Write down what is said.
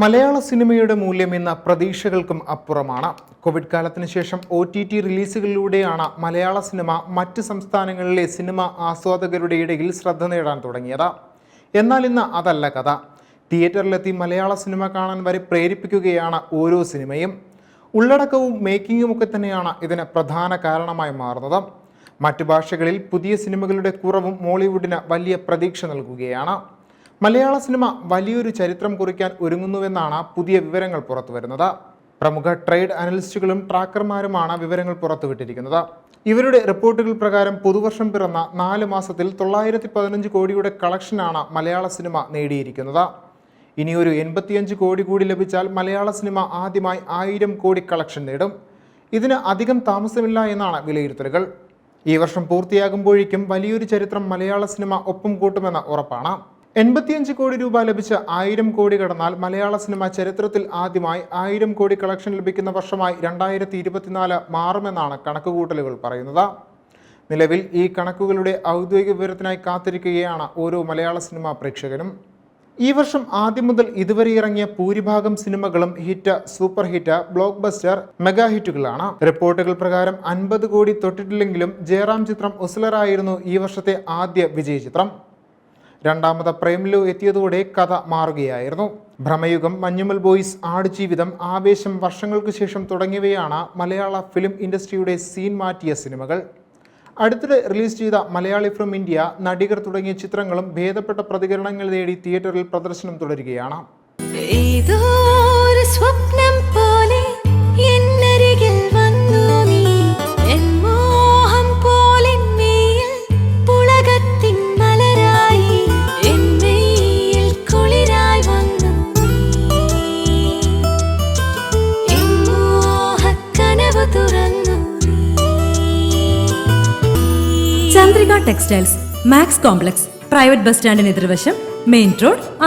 മലയാള സിനിമയുടെ മൂല്യം ഇന്ന് പ്രതീക്ഷകൾക്കും അപ്പുറമാണ്. കോവിഡ് കാലത്തിന് ശേഷം ഒ ടി ടി റിലീസുകളിലൂടെയാണ് മലയാള സിനിമ മറ്റ് സംസ്ഥാനങ്ങളിലെ സിനിമ ആസ്വാദകരുടെ ഇടയിൽ ശ്രദ്ധ നേടാൻ തുടങ്ങിയത്. എന്നാൽ ഇന്ന് അതല്ല കഥ. തിയേറ്ററിലെത്തി മലയാള സിനിമ കാണാൻ വരെ പ്രേരിപ്പിക്കുകയാണ് ഓരോ സിനിമയും. ഉള്ളടക്കവും മേക്കിങ്ങും ഒക്കെ തന്നെയാണ് ഇതിന് പ്രധാന കാരണമായി മാറുന്നത്. മറ്റു ഭാഷകളിൽ പുതിയ സിനിമകളുടെ കുറവും മോളിവുഡിന് വലിയ പ്രതീക്ഷ നൽകുകയാണ്. മലയാള സിനിമ വലിയൊരു ചരിത്രം കുറിക്കാൻ ഒരുങ്ങുന്നുവെന്നാണ് പുതിയ വിവരങ്ങൾ പുറത്തുവരുന്നത്. പ്രമുഖ ട്രേഡ് അനലിസ്റ്റുകളും ട്രാക്കർമാരുമാണ് വിവരങ്ങൾ പുറത്തുവിട്ടിരിക്കുന്നത്. ഇവരുടെ റിപ്പോർട്ടുകൾ പ്രകാരം പുതുവർഷം പിറന്ന നാല് മാസത്തിൽ തൊള്ളായിരത്തി പതിനഞ്ച് കോടിയുടെ കളക്ഷനാണ് മലയാള സിനിമ നേടിയിരിക്കുന്നത്. ഇനിയൊരു എൺപത്തിയഞ്ച് കോടി കൂടി ലഭിച്ചാൽ മലയാള സിനിമ ആദ്യമായി ആയിരം കോടി കളക്ഷൻ നേടും. ഇതിന് അധികം താമസമില്ല എന്നാണ് വിലയിരുത്തലുകൾ. ഈ വർഷം പൂർത്തിയാകുമ്പോഴേക്കും വലിയൊരു ചരിത്രം മലയാള സിനിമ ഒപ്പം കൂട്ടുമെന്ന് ഉറപ്പാണ്. എൺപത്തിയഞ്ച് കോടി രൂപ ലഭിച്ച ആയിരം കോടി കടന്നാൽ മലയാള സിനിമ ചരിത്രത്തിൽ ആദ്യമായി ആയിരം കോടി കളക്ഷൻ ലഭിക്കുന്ന വർഷമായി രണ്ടായിരത്തി ഇരുപത്തിനാല് മാറുമെന്നാണ് കണക്കുകൂട്ടലുകൾ പറയുന്നത്. നിലവിൽ ഈ കണക്കുകളുടെ ഔദ്യോഗിക വിവരത്തിനായി കാത്തിരിക്കുകയാണ് ഓരോ മലയാള സിനിമാ പ്രേക്ഷകനും. ഈ വർഷം ആദ്യം മുതൽ ഇതുവരെ ഇറങ്ങിയ ഭൂരിഭാഗം സിനിമകളും hit super hit blockbuster mega ഹിറ്റുകളാണ്. റിപ്പോർട്ടുകൾ പ്രകാരം അൻപത് കോടി തൊട്ടിട്ടില്ലെങ്കിലും ജയറാം ചിത്രം ഉസ്ലറായിരുന്നു ഈ വർഷത്തെ ആദ്യ വിജയ ചിത്രം. രണ്ടാമത് പ്രേംലു എത്തിയതോടെ കഥ മാറുകയായിരുന്നു. ഭ്രമയുഗം മഞ്ഞുമൽ ബോയ്സ് ആടുജീവിതം ആവേശം വർഷങ്ങൾക്ക് ശേഷം തുടങ്ങിയവയാണ് മലയാള ഫിലിം ഇൻഡസ്ട്രിയുടെ സീൻ മാറ്റിയ സിനിമകൾ. അടുത്തിടെ റിലീസ് ചെയ്ത മലയാളി ഫ്രം ഇന്ത്യ നടികർ തുടങ്ങിയ ചിത്രങ്ങളും ഭേദപ്പെട്ട പ്രതികരണങ്ങൾ നേടി തിയേറ്ററിൽ പ്രദർശനം തുടരുകയാണ്. Swapna Chandrika textiles max complex private bus സ്റ്റാൻഡിന് എതിർവശം മെയിൻ റോഡ് ആറ്റിങ്ങൽ